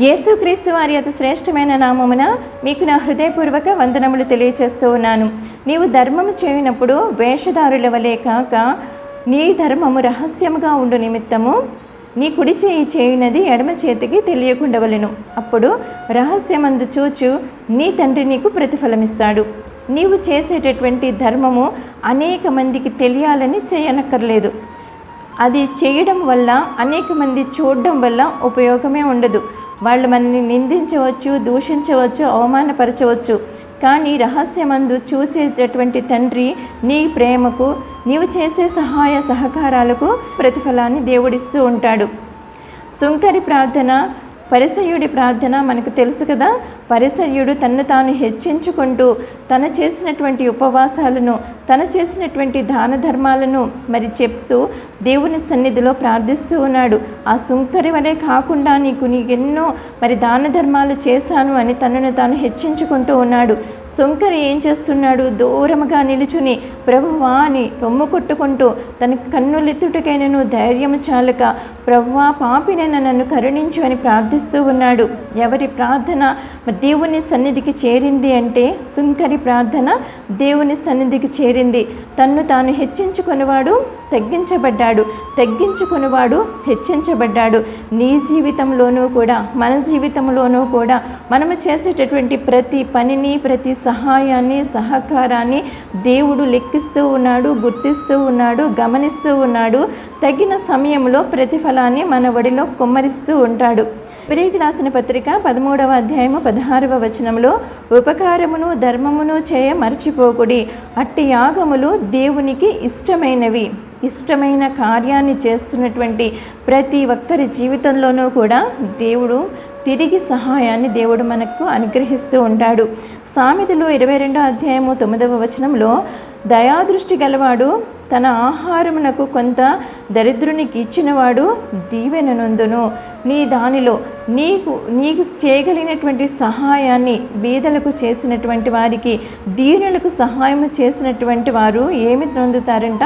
యేసుక్రీస్తు వారి అతి శ్రేష్టమైన నామమున మీకు నా హృదయపూర్వక వందనములు తెలియచేస్తూ ఉన్నాను. నీవు ధర్మము చేయనప్పుడు వేషధారుల వలె కాక నీ ధర్మము రహస్యముగా ఉండు నిమిత్తము నీ కుడి చేయి చేయునది ఎడమ చేతికి తెలియకుండవలను. అప్పుడు రహస్యమందు చూచు నీ తండ్రి నీకు ప్రతిఫలమిస్తాడు. నీవు చేసేటటువంటి ధర్మము అనేక మందికి తెలియాలని చేయనక్కర్లేదు. అది చేయడం వల్ల అనేక మంది చూడడం వల్ల ఉపయోగమే ఉండదు. వాళ్ళు మనల్ని నిందించవచ్చు దూషించవచ్చు అవమానపరచవచ్చు. కానీ రహస్యమందు చూచేటటువంటి తండ్రి నీ ప్రేమకు నీవు చేసే సహాయ సహకారాలకు ప్రతిఫలాన్ని దేవుడిస్తూ ఉంటాడు. సుంకరి ప్రార్థన పరిసయ్యుడి ప్రార్థన మనకు తెలుసు కదా. పరిసయ్యుడు తన్ను తాను హెచ్చించుకుంటూ తన చేసినటువంటి ఉపవాసాలను తన చేసినటువంటి దాన ధర్మాలను మరి చెప్తూ దేవుని సన్నిధిలో ప్రార్థిస్తూ ఉన్నాడు. ఆ సుంకరి వలె కాకుండా నీకు నీకెన్నో మరి దాన ధర్మాలు చేశాను అని తనను తాను హెచ్చించుకుంటూ ఉన్నాడు. శంకర్ ఏం చేస్తున్నాడు? దూరముగా నిలుచుని ప్రభువా అని రొమ్ము కొట్టుకుంటూ తన కన్నులెత్తుటకైనను ధైర్యము చాలక ప్రభువా పాపినైన నన్ను కరుణించు అని ప్రార్థిస్తూ ఉన్నాడు. ఎవరి ప్రార్థన దేవుని సన్నిధికి చేరింది అంటే సుంకరి ప్రార్థన దేవుని సన్నిధికి చేరింది. తన్ను తాను హెచ్చించుకునేవాడు తగ్గించబడ్డాడు. తగ్గించుకునేవాడు హెచ్చించబడ్డాడు. నీ జీవితంలోనూ కూడా మన జీవితంలోనూ కూడా మనము చేసేటటువంటి ప్రతి పనిని ప్రతి సహాయాన్ని సహకారాన్ని దేవుడు లెక్కిస్తూ ఉన్నాడు గుర్తిస్తూ ఉన్నాడు గమనిస్తూ ఉన్నాడు. తగిన సమయంలో ప్రతిఫలాన్ని మన ఒడిలో కుమ్మరిస్తూ ఉంటాడు. పిరికి రాసిన పత్రిక పదమూడవ అధ్యాయము పదహారవ వచనంలో ఉపకారమును ధర్మమును చేయ మర్చిపోకుడి. అట్టి యాగములు దేవునికి ఇష్టమైనవి. ఇష్టమైన కార్యాన్ని చేస్తున్నటువంటి ప్రతి ఒక్కరి జీవితంలోనూ కూడా దేవుడు తిరిగి సహాయాన్ని దేవుడు మనకు అనుగ్రహిస్తూ ఉంటాడు. సామెతలు ఇరవై రెండో అధ్యాయము తొమ్మిదవ వచనంలో దయాదృష్టి గలవాడు తన ఆహారమునకు కొంత దరిద్రునికి ఇచ్చినవాడు దీవెననందును నీ దానిలో నీకు నీకు చేయగలిగినటువంటి సహాయాన్ని బీదలకు చేసినటువంటి వారికి దీనులకు సహాయం చేసినటువంటి వారు ఏమి పొందుతారంట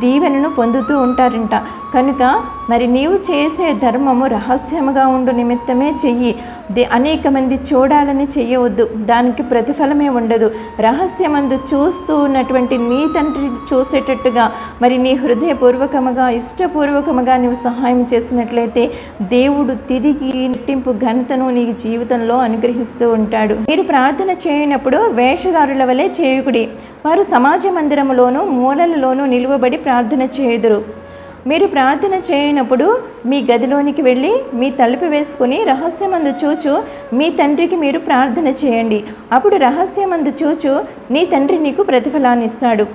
దీవెనను పొందుతూ ఉంటారంట. కనుక మరి నీవు చేసే ధర్మము రహస్యముగా ఉండు నిమిత్తమే చెయ్యి. దే అనేక మంది చూడాలని చెయ్యవద్దు. దానికి ప్రతిఫలమే ఉండదు. రహస్యమందు చూస్తూ ఉన్నటువంటి నీ తండ్రి చూసేటట్టుగా మరి నీ హృదయపూర్వకముగా ఇష్టపూర్వకముగా నీవు సహాయం చేసినట్లయితే దేవుడు తిరిగి రెట్టింపు ఘనతను నీ జీవితంలో అనుగ్రహిస్తూ ఉంటాడు. మీరు ప్రార్థన చేయనప్పుడు వేషధారుల వలె చేయుకుడి. వారు సమాజ మందిరములోను మూలలలోనూ నిలువబడి ప్రార్థన చేయుదురు. మీరు ప్రార్థన చేయనప్పుడు మీ గదిలోనికి వెళ్ళి మీ తలుపు వేసుకుని రహస్యమందు చూచు మీ తండ్రికి మీరు ప్రార్థన చేయండి. అప్పుడు రహస్యమందు చూచు నీ తండ్రి నీకు ప్రతిఫలాన్నిస్తాడు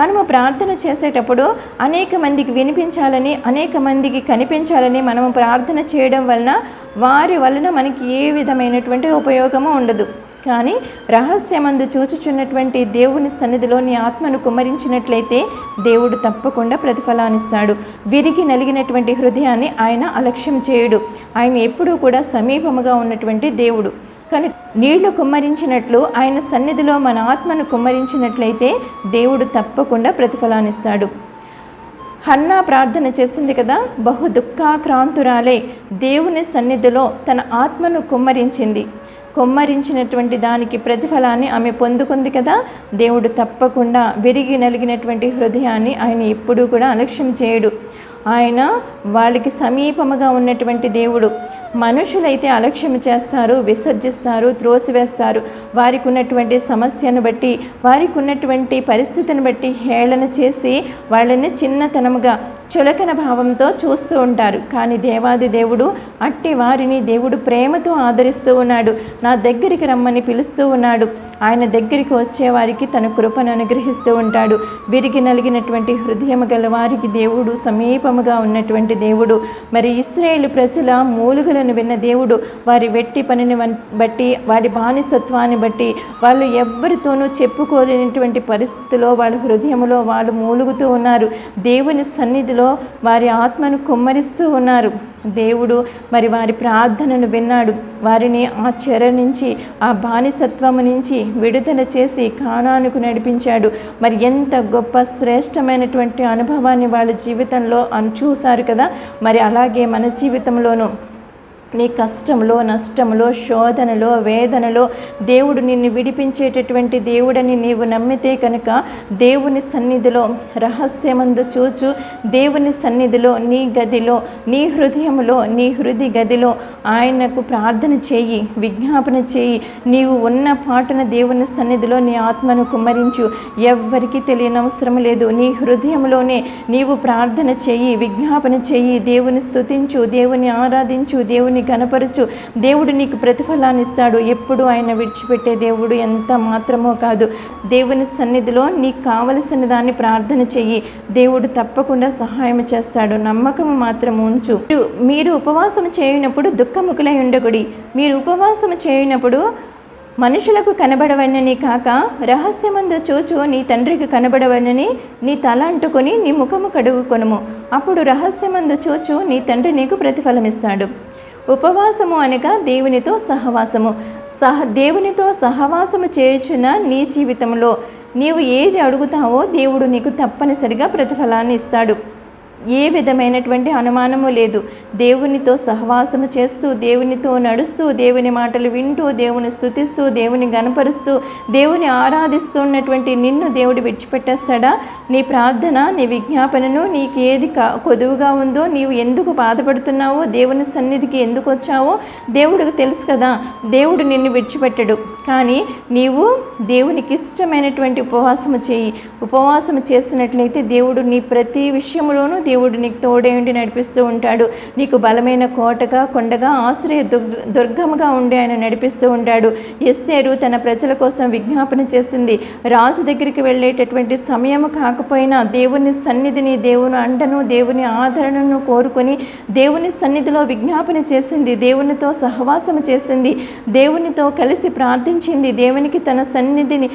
మనము ప్రార్థన చేసేటప్పుడు అనేక మందికి వినిపించాలని అనేక మందికి కనిపించాలని మనము ప్రార్థన చేయడం వలన వారి వలన మనకి ఏ విధమైనటువంటి ఉపయోగము ఉండదు. కానీ రహస్యమందు చూచుచున్నటువంటి దేవుని సన్నిధిలో నీ ఆత్మను కుమ్మరించినట్లయితే దేవుడు తప్పకుండా ప్రతిఫలాన్నిస్తాడు విరిగి నలిగినటువంటి హృదయాన్ని ఆయన అలక్ష్యం చేయుడు. ఆయన ఎప్పుడూ కూడా సమీపముగా ఉన్నటువంటి దేవుడు. కానీ నీళ్ళు కుమ్మరించినట్లు ఆయన సన్నిధిలో మన ఆత్మను కుమ్మరించినట్లయితే దేవుడు తప్పకుండా ప్రతిఫలాన్నిస్తాడు హన్నా ప్రార్థన చేసింది కదా బహు దుఃఖాక్రాంతురాలే దేవుని సన్నిధిలో తన ఆత్మను కుమ్మరించింది. కొమ్మరించినటువంటి దానికి ప్రతిఫలాన్ని ఆమె పొందుకుంది కదా దేవుడు తప్పకుండా విరిగి నలిగినటువంటి హృదయాన్ని ఆయన ఎప్పుడూ కూడా అలక్ష్యం చేయడు. ఆయన వాళ్ళకి సమీపముగా ఉన్నటువంటి దేవుడు. మనుషులైతే అలక్ష్యం చేస్తారు విసర్జిస్తారు త్రోసివేస్తారు. వారికి ఉన్నటువంటి సమస్యను బట్టి వారికి ఉన్నటువంటి పరిస్థితిని బట్టి హేళన చేసి వాళ్ళని చిన్నతనముగా చులకన భావంతో చూస్తూ ఉంటారు. కానీ దేవాది దేవుడు అట్టి వారిని దేవుడు ప్రేమతో ఆదరిస్తూ ఉన్నాడు. నా దగ్గరికి రమ్మని పిలుస్తూ ఉన్నాడు. ఆయన దగ్గరికి వచ్చే వారికి తన కృపను అనుగ్రహిస్తూ ఉంటాడు. విరిగి నలిగినటువంటి హృదయం గల వారికి దేవుడు సమీపముగా ఉన్నటువంటి దేవుడు. మరి ఇస్రాయేల్ ప్రజల మూలుగులను విన్న దేవుడు వారి వెట్టి పనిని వన్- బట్టి వారి బానిసత్వాన్ని బట్టి వాళ్ళు ఎవ్వరితోనూ చెప్పుకోలేనటువంటి పరిస్థితిలో వాళ్ళ హృదయంలో వాళ్ళు మూలుగుతూ ఉన్నారు. దేవుని సన్నిధిలో వారి ఆత్మను కుమ్మరిస్తూ ఉన్నారు. దేవుడు మరి వారి ప్రార్థనను విన్నాడు. వారిని ఆ చెర నుంచి ఆ బానిసత్వము నుంచి విడుదల చేసి కానానుకు నడిపించాడు. మరి ఎంత గొప్ప శ్రేష్టమైనటువంటి అనుభవాన్ని వాళ్ళ జీవితంలో అను చూశారు కదా? మరి అలాగే మన జీవితంలోనూ నీ కష్టంలో నష్టంలో శోధనలో వేదనలో దేవుడు నిన్ను విడిపించేటటువంటి దేవుడని నీవు నమ్మితే కనుక దేవుని సన్నిధిలో రహస్యమందు చూచు. దేవుని సన్నిధిలో నీ గదిలో నీ హృదయంలో నీ హృది గదిలో ఆయనకు ప్రార్థన చేయి విజ్ఞాపన చేయి. నీవు ఉన్న పాటన దేవుని సన్నిధిలో నీ ఆత్మను కుమ్మరించు. ఎవ్వరికి తెలియనవసరం లేదు. నీ హృదయంలోనే నీవు ప్రార్థన చేయి విజ్ఞాపన చేయి. దేవుని స్తుతించు దేవుని ఆరాధించు దేవుని గనపరచు దేవుడు నీకు ప్రతిఫలాన్ని ఇస్తాడు. ఎప్పుడు ఆయన విడిచిపెట్టే దేవుడు ఎంత మాత్రమో కాదు. దేవుని సన్నిధిలో నీకు కావలసిన దాన్ని ప్రార్థన చెయ్యి. దేవుడు తప్పకుండా సహాయం చేస్తాడు. నమ్మకం మాత్రం ఉంచు. మీరు- మీరు ఉపవాసం చేయనప్పుడు దుఃఖముఖులై ఉండకుడి. మీరు ఉపవాసం చేయనప్పుడు మనుషులకు కనబడవనని కాక రహస్యమందు చూచు నీ తండ్రికి కనబడవనని నీ తల అంటుకొని నీ ముఖము కడుగుకొనుము. అప్పుడు రహస్యమందు చూచు నీ తండ్రి నీకు ప్రతిఫలమిస్తాడు. ఉపవాసము అనగా దేవునితో సహవాసము. సహ దేవునితో సహవాసము చేయుచున్న నీ జీవితంలో నీవు ఏది అడుగుతావో దేవుడు నీకు తప్పనిసరిగా ప్రతిఫలాన్ని ఇస్తాడు. ఏ విధమైనటువంటి అనుమానము లేదు. దేవునితో సహవాసము చేస్తూ దేవునితో నడుస్తూ దేవుని మాటలు వింటూ దేవుని స్థుతిస్తూ దేవుని గనపరుస్తూ దేవుని ఆరాధిస్తున్నటువంటి నిన్ను దేవుడు విడిచిపెట్టేస్తాడా? నీ ప్రార్థన నీ విజ్ఞాపనను నీకు ఏది క కొదువుగా ఉందో నీవు ఎందుకు బాధపడుతున్నావో దేవుని సన్నిధికి ఎందుకు వచ్చావో దేవుడికి తెలుసు కదా. దేవుడు నిన్ను విడిచిపెట్టడు. కానీ నీవు దేవునికి ఇష్టమైనటువంటి ఉపవాసము చేయి. ఉపవాసము చేసినట్లయితే దేవుడు నీ ప్రతి విషయంలోనూ దేవుడు నీకు తోడేంటి నడిపిస్తూ ఉంటాడు. నీకు బలమైన కోటగా కొండగా ఆశ్రయ దుర్గ దుర్గముగా ఉండి ఆయన నడిపిస్తూ ఉంటాడు. ఎస్తేరు తన ప్రజల కోసం విజ్ఞాపన చేసింది. రాజు దగ్గరికి వెళ్ళేటటువంటి సమయం కాకపోయినా దేవుని సన్నిధిని దేవుని అండను దేవుని ఆదరణను కోరుకొని దేవుని సన్నిధిలో విజ్ఞాపన చేసింది. దేవునితో సహవాసము చేసింది. దేవునితో కలిసి ప్రార్థించింది. దేవునికి తన సన్నిధిని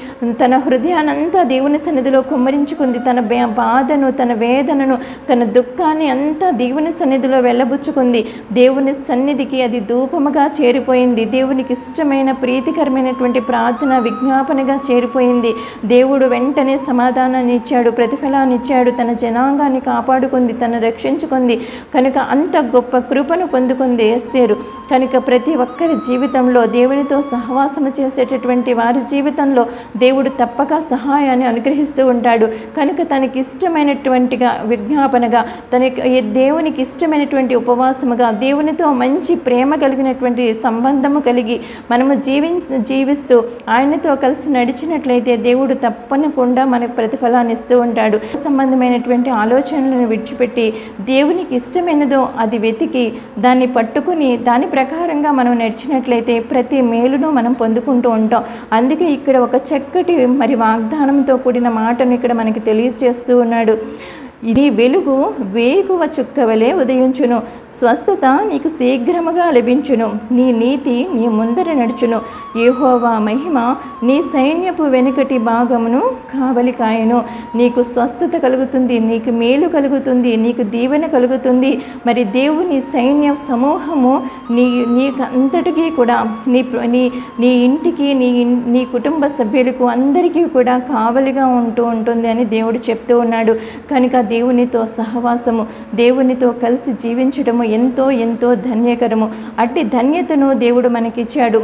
తన హృదయానంతా దేవుని సన్నిధిలో కుమ్మరించుకుంది. తన బాధను తన వేదనను తన దుఃఖాన్ని అంతా దేవుని సన్నిధిలో వెళ్ళబుచ్చుకుంది. దేవుని సన్నిధికి అది ధూపముగా చేరిపోయింది. దేవునికి ఇష్టమైన ప్రీతికరమైనటువంటి ప్రార్థన విజ్ఞాపనగా చేరిపోయింది. దేవుడు వెంటనే సమాధానాన్ని ఇచ్చాడు ప్రతిఫలాన్ని ఇచ్చాడు తన జనాంగాన్ని కాపాడుకుంది తను రక్షించుకుంది. కనుక అంత గొప్ప కృపను పొందుకుంది ఎస్తేరు కనుక ప్రతి ఒక్కరి జీవితంలో దేవునితో సహవాసము చేసేటటువంటి వారి జీవితంలో దేవుడు తప్పక సహాయాన్ని అనుగ్రహిస్తూ ఉంటాడు. కనుక తనకి ఇష్టమైనటువంటిగా విజ్ఞాపనగా తనకి తన దేవునికి ఇష్టమైనటువంటి ఉపవాసముగా దేవునితో మంచి ప్రేమ కలిగినటువంటి సంబంధము కలిగి మనము జీవి జీవిస్తూ ఆయనతో కలిసి నడిచినట్లయితే దేవుడు తప్పనకుండా మనకు ప్రతిఫలాన్ని ఇస్తూ ఉంటాడు. సంబంధమైనటువంటి ఆలోచనలను విడిచిపెట్టి దేవునికి ఇష్టమైనదో అది వెతికి దాన్ని పట్టుకుని దాని ప్రకారంగా మనం నడిచినట్లయితే ప్రతి మేలును మనం పొందుకుంటూ ఉంటాం. అందుకే ఇక్కడ ఒక చక్కటి మరి వాగ్దానంతో కూడిన మాటను ఇక్కడ మనకి తెలియజేస్తూ ఉన్నాడు. ఇది వెలుగు వేగువ చుక్కవలే ఉదయించును. స్వస్థత నీకు శీఘ్రముగా లభించును. నీ నీతి నీ ముందర నడుచును. యెహోవా మహిమ నీ సైన్యపు వెనుకటి భాగమును కావలి కాయను నీకు స్వస్థత కలుగుతుంది నీకు మేలు కలుగుతుంది నీకు దీవెన కలుగుతుంది. మరి దేవుని సైన్య సమూహము నీ నీకు అంతటికీ కూడా నీ నీ నీ ఇంటికి నీ నీ కుటుంబ సభ్యులకు అందరికీ కూడా కావలిగా ఉంటూ ఉంటుంది అని దేవుడు చెప్తూ ఉన్నాడు. కనుక దేవునితో సహవాసము దేవునితో కలిసి జీవించడము ఎంతో ఎంతో ధన్యకరము. అట్టి ధన్యతను దేవుడు మనకిచ్చాడు.